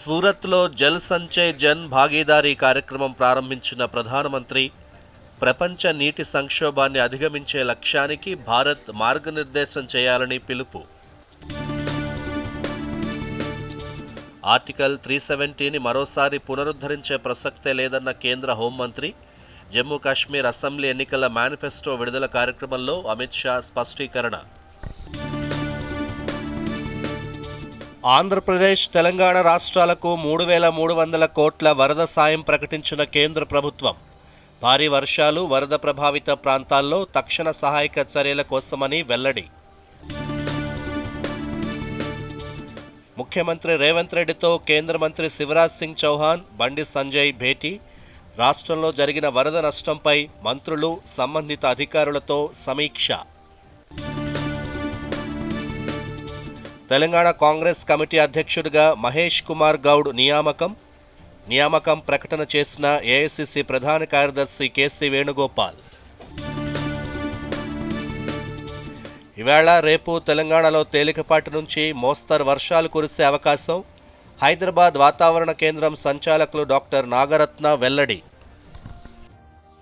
సూరత్లో జల్ సంచయ్ జన్ భాగీదారీ కార్యక్రమం ప్రారంభించిన ప్రధానమంత్రి ప్రపంచ నీటి సంక్షోభాన్ని అధిగమించే లక్ష్యానికి భారత్ మార్గనిర్దేశం చేయాలని పిలుపు. ఆర్టికల్ త్రీ సెవెంటీని మరోసారి పునరుద్ధరించే ప్రసక్తే లేదన్న కేంద్ర హోంమంత్రి జమ్మూ కాశ్మీర్ అసెంబ్లీ ఎన్నికల మేనిఫెస్టో విడుదల కార్యక్రమంలో అమిత్ షా స్పష్టీకరణ. ఆంధ్రప్రదేశ్ తెలంగాణ రాష్ట్రాలకు మూడు వేల మూడు వందల కోట్ల వరద సాయం ప్రకటించిన కేంద్ర ప్రభుత్వం. భారీ వర్షాలు వరద ప్రభావిత ప్రాంతాల్లో తక్షణ సహాయక చర్యల కోసమని వెల్లడి. ముఖ్యమంత్రి రేవంత్ రెడ్డితో కేంద్ర మంత్రి శివరాజ్ సింగ్ చౌహాన్ బండి సంజయ్ భేటీ. రాష్ట్రంలో జరిగిన వరద నష్టంపై మంత్రులు సంబంధిత అధికారులతో సమీక్ష. తెలంగాణ కాంగ్రెస్ కమిటీ అధ్యక్షుడిగా మహేష్ కుమార్ గౌడ్ నియామకం. నియామకం ప్రకటన చేసిన ఏఐసిసి ప్రధాన కార్యదర్శి కేసీ వేణుగోపాల్. ఇవాళ రేపు తెలంగాణలో తేలికపాటి నుంచి మోస్తరు వర్షాలు కురిసే అవకాశం. హైదరాబాద్ వాతావరణ కేంద్రం సంచాలకులు డాక్టర్ నాగరత్న వెల్లడి.